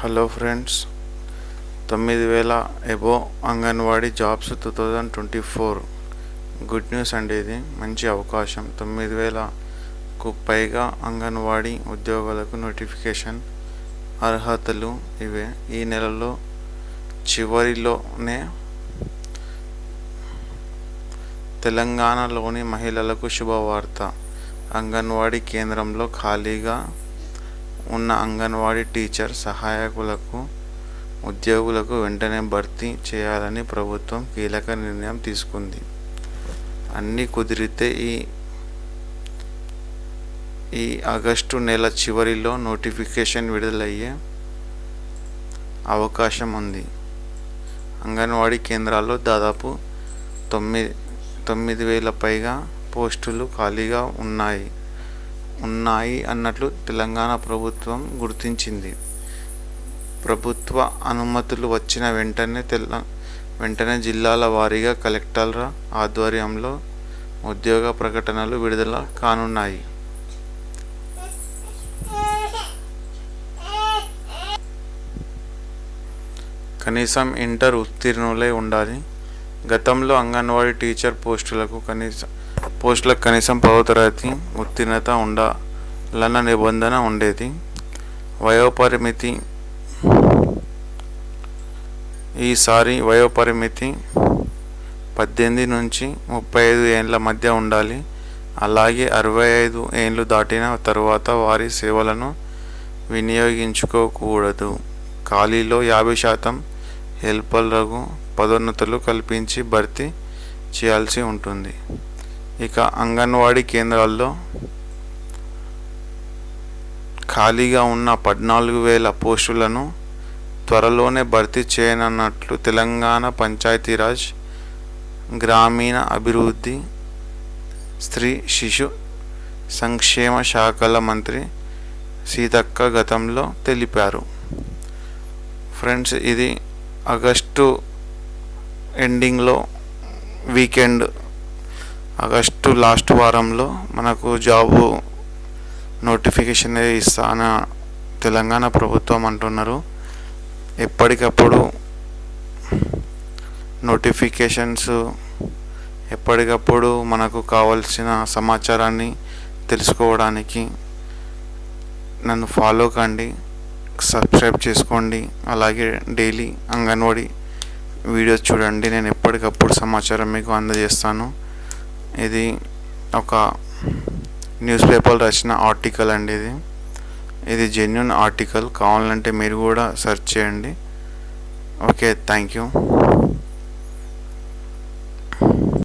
Hello friends తొమ్మిది వేల above anganwadi jobs two thousand twenty four good news అండి ఇది. మంచి అవకాశం. తొమ్మిది వేలకు పైగా అంగన్వాడీ ఉద్యోగులకు నోటిఫికేషన్ అర్హతలు ఇవే. ఈ నెలలో చివరిలోనే తెలంగాణలోని మహిళలకు శుభవార్త. అంగన్వాడీ కేంద్రంలో ఖాళీగా ఉన్న అంగన్వాడీ టీచర్ సహాయకులకు ఉద్యోగులకు వెంటనే భర్తీ చేయాలని ప్రభుత్వం కీలక నిర్ణయం తీసుకుంది. అన్నీ కుదిరితే ఈ ఈ ఆగస్టు నెల చివరిలో నోటిఫికేషన్ విడుదలయ్యే అవకాశం ఉంది. అంగన్వాడీ కేంద్రాల్లో దాదాపు తొమ్మిది తొమ్మిది వేల పైగా పోస్టులు ఖాళీగా ఉన్నాయి. ఉన్నాయి అన్నట్లు తెలంగాణ ప్రభుత్వం గుర్తించింది. ప్రభుత్వ అనుమతులు వచ్చిన వెంటనే తెల్ల వెంటనే జిల్లాల వారీగా కలెక్టర్ల ఆధ్వర్యంలో ఉద్యోగ ప్రకటనలు విడుదల కానున్నాయి. కనీసం ఇంటర్ ఉత్తీర్ణులై ఉండాలి. గతంలో అంగన్వాడీ టీచర్ పోస్టులకు కనీసం పోస్టులకు కనీసం పదవ తరగతి ఉత్తీర్ణత ఉండాలన్న నిబంధన ఉండేది. వయోపరిమితి ఈసారి వయోపరిమితి పద్దెనిమిది నుంచి ముప్పై ఐదు ఏండ్ల మధ్య ఉండాలి. అలాగే అరవై ఐదు ఏండ్లు దాటిన తరువాత వారి సేవలను వినియోగించుకోకూడదు. ఖాళీలో యాభై శాతం హెల్పర్లకు పదోన్నతులు కల్పించి భర్తీ చేయాల్సి ఉంటుంది. ఇక అంగన్వాడీ కేంద్రాల్లో ఖాళీగా ఉన్న పద్నాలుగు వేల పోస్టులను త్వరలోనే భర్తీ చేయనున్నట్లు తెలంగాణ పంచాయతీరాజ్ గ్రామీణ అభివృద్ధి స్త్రీ శిశు సంక్షేమ శాఖల మంత్రి సీతక్క గతంలో తెలిపారు. ఫ్రెండ్స్ ఇది ఆగస్టు ఎండింగ్లో వీకెండ్ ఆగస్టు లాస్ట్ వారంలో మనకు జాబు నోటిఫికేషన్ ఇస్తాన తెలంగాణ ప్రభుత్వం అంటున్నారు. ఎప్పటికప్పుడు నోటిఫికేషన్స్ ఎప్పటికప్పుడు మనకు కావాల్సిన సమాచారాన్ని తెలుసుకోవడానికి నన్ను ఫాలో కండి సబ్స్క్రైబ్ చేసుకోండి అలాగే డైలీ అంగన్వాడీ వీడియోస్ చూడండి. నేను ఎప్పటికప్పుడు సమాచారం మీకు అందజేస్తాను. ఇది ఒక న్యూస్ పేపర్ రాసిన ఆర్టికల్ అండి ఇది. ఇది జెన్యున్ ఆర్టికల్ కావాలంటే మీరు కూడా సెర్చ్ చేయండి. Okay thank you